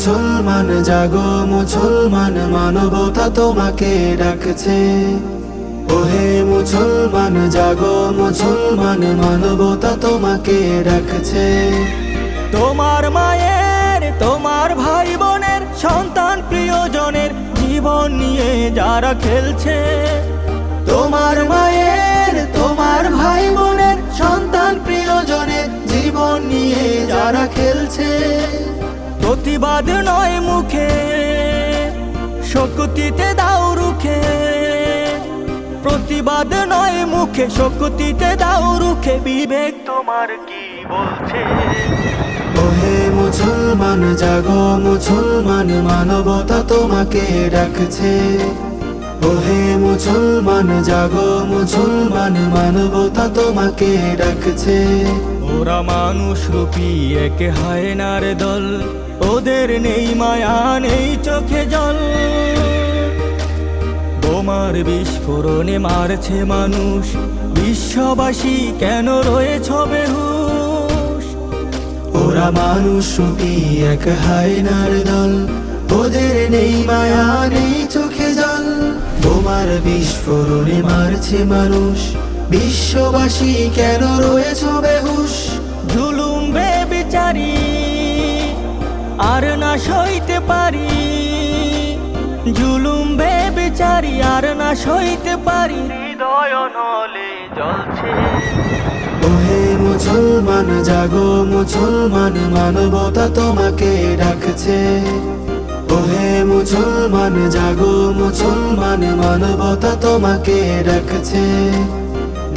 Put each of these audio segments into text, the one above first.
মুসলমান জাগো মুসলমান মানবতা তোমাকে ডাকছে। ওহে মুসলমান জাগো মুসলমান মানবতা তোমাকে ডাকছে। তোমার মায়ের তোমার ভাই বোনের সন্তান প্রিয়জনের জীবন নিয়ে যারা খেলছে। তোমার মায়ের প্রতিবাদ নয় মুখে শক্তিতে দাও রুখে। প্রতিবাদ নয় মুখে শক্তিতে দাও রুখে। বিবেক তোমার কি বলছে? ওহে মুসলমান জাগো মুসলমান মানবতা তোমাকে ডাকছে। ওহে মুসলমান জাগো মুসলমান মানবতা তোমাকে ডাকছে। ওরা মানুষ রূপী এক হায়নার দল। ওদের নেই মায়া, নেই চোখে জল। বোমার বিস্ফোরণে মারছে মানুষ, বিশ্ববাসী কেন রয়েছ বেহুশ? ওরা মানুষ এক হায়নার দল। ওদের নেই মায়া, নেই চোখে জল। বোমার বিস্ফোরণে মারছে মানুষ, বিশ্ববাসী কেন রয়েছ বেহুশ? আর না সইতে পারি। জুলুম বে বিচারি আর না সইতে পারি। হৃদয় নলে জ্বলছে। ওহে মুসলমান জাগো মুসলমান মানবতা তোমাকে ডাকছে। ওহে মুসলমান জাগো মুসলমান মানবতা তোমাকে ডাকছে।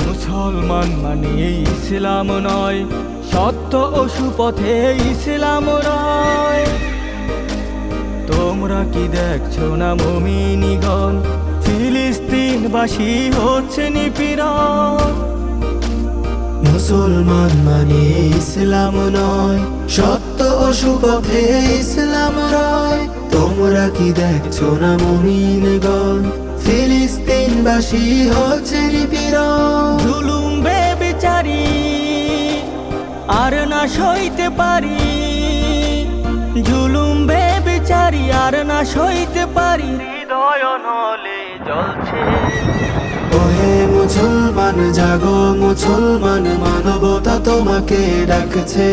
মুসলমান মানে ইসলাম নয় সত্য ও সুপথে ইসলাম নয় তোমরা কি দেখছ না মমিনিগণ? ফিলিস্তিনবাসী হচ্ছে নিপীড়ন। মুসলমান মানে ইসলাম নয়, সত্য ও সুপথে ইসলাম রয়। তোমরা কি দেখছ না মুমিনগণ? ফিলিস্তিনবাসী হচ্ছে নিপীড়ন। বে আর না সইতে পারি। জুলুম বে বিচারি আর না সইতে পারি। হৃদয় নলে জ্বলছে। ওহে মুসলমান জাগো মুসলমান মানবতা তোমাকে ডাকছে।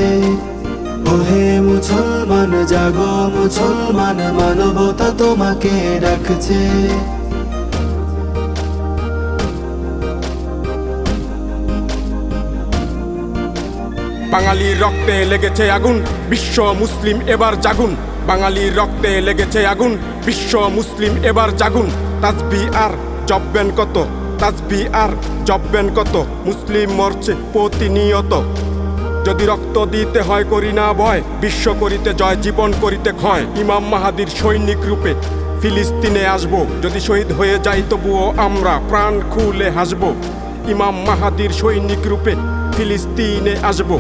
ওহে মুসলমান জাগো মুসলমান মানবতা তোমাকে ডাকছে। বাঙালির রক্তে লেগেছে আগুন, বিশ্ব মুসলিম এবার জাগুন। বাঙালির রক্তে লেগেছে আগুন, বিশ্ব মুসলিম এবার জাগুন। তাজবি আর জব্বেন কত? তাজবি আর জব্বেন কত? মুসলিম মরছে প্রতিনিয়ত। যদি রক্ত দিতে হয়, করি না ভয়। বিশ্ব করিতে জয়, জীবন করিতে ক্ষয়। ইমাম মাহাদির সৈনিক রূপে ফিলিস্তিনে আসব। যদি শহীদ হয়ে যাই, তবুও আমরা প্রাণ খুলে হাসব। ইমাম মাহাদির সৈনিক রূপে ফিলিস্তিনে আসব